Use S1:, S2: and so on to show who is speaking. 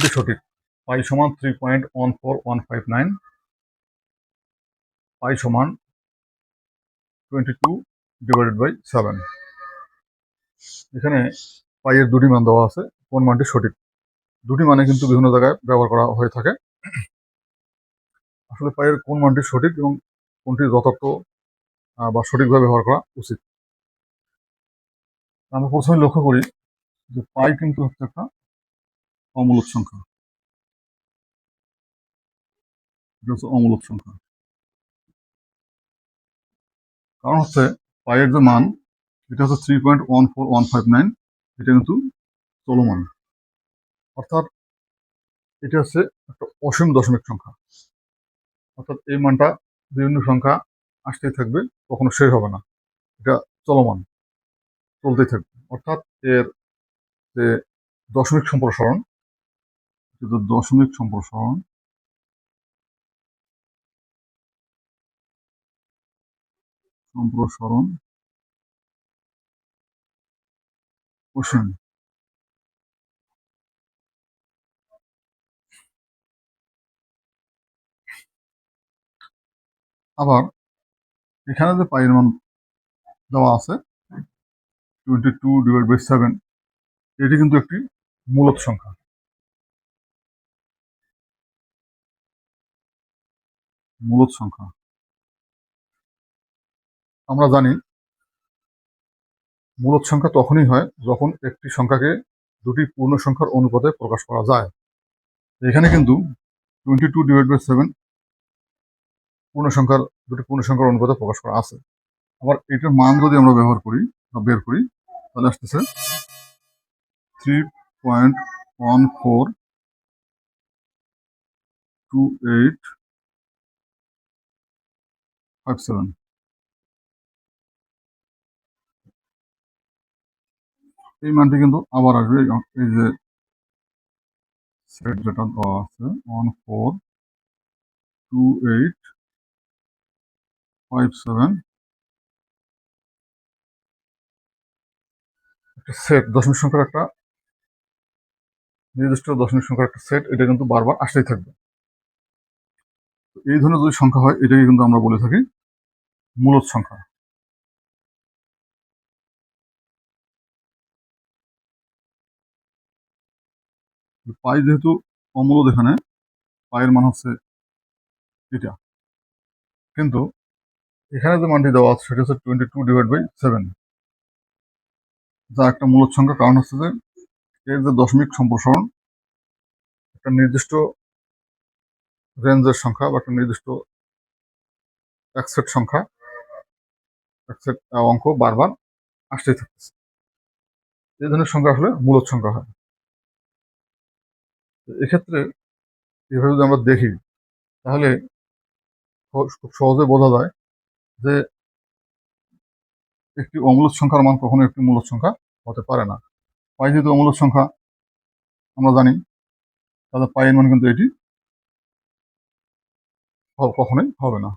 S1: মানটি সঠিক। পাই সমান three point one four one five nine pi সমান twenty two divided by seven এখানে পাইয়ের দুটি মান দেওয়া আছে, কোন মানটি সঠিক? দুটি মানে কিন্তু বিভিন্ন জায়গায় ব্যবহার করা হয়ে থাকে। আসলে পাইয়ের কোন মানটি সঠিক এবং কোনটি যথার্থ বা সঠিকভাবে ব্যবহার করা উচিত? আমরা প্রথমে লক্ষ্য করি যে পাই কিন্তু হচ্ছে একটা অমূলক সংখ্যা। এটা হচ্ছে অমূলক সংখ্যা। কারণ হচ্ছে পাইয়ের যে মান, এটা হচ্ছে three point one four one five nine এটা কিন্তু চলমান। অর্থাৎ এটা হচ্ছে একটা অসীম দশমিক সংখ্যা। অর্থাৎ এই মানটা বিভিন্ন সংখ্যা আসতেই থাকবে, কখনো শেষ হবে না। এটা চলমান, চলতেই থাকবে। অর্থাৎ এর যে দশমিক সম্প্রসারণ কিন্তু দশমিক সম্প্রসারণ। সম্প্রসারণ। অসীম আবার এখানে যে পাইয়ের মান দেওয়া আছে twenty two divide by seven এটি কিন্তু একটি মূলত সংখ্যা। মূলত সংখ্যা। আমরা জানি মূলত সংখ্যা তখনই হয় যখন একটি সংখ্যাকে দুটি পূর্ণ সংখ্যার অনুপাতে প্রকাশ করা যায়। এখানে কিন্তু twenty two divide by seven পূর্ণ সংখ্যার, দুটি পূর্ণ সংখ্যার অনুপাতে প্রকাশ করা আছে। আবার এটার মান যদি আমরা ব্যবহার করি বা বের করি, তাহলে আসতেছে three point one four two eight seven এই মানটি কিন্তু আবার আসবে, এই- যে সেট যেটা দেওয়া আছে one four two eight five seven একটা সেট দশমিক সংখ্যার একটা নির্দিষ্ট দশমিক সংখ্যার একটা সেট এটা কিন্তু বারবার আসতেই থাকবে। এই ধরনের যদি সংখ্যা হয়, এটাকে কিন্তু আমরা বলে থাকি মূলত সংখ্যা। পাই যেহেতু অমূলত এখানে পায়ের মান হচ্ছে এটা। কিন্তু এখানে যে মানটি দেওয়া আছে, সেটা হচ্ছে twenty two divide by seven যা একটা মূলত সংখ্যা, কারণ হচ্ছে যে এর যে দশমিক সম্প্রসারণ, একটা নির্দিষ্ট রেঞ্জের সংখ্যা বা একটা নির্দিষ্ট সংখ্যা অঙ্ক বারবার আসতেই থাকতেছে। এই ধরনের সংখ্যা আসলে মূলত সংখ্যা হয়। এক্ষেত্রে এভাবে যদি আমরা দেখি, তাহলে খুব সহজে বোঝা যায় যে একটি অমূলত সংখ্যার মান কখনো একটি মূলত সংখ্যা হতে পারে না। পাই যেহেতু অমূলত সংখ্যা আমরা জানি, তাহলে পাইয়ের মান কিন্তু এটি কখনোই হবে না।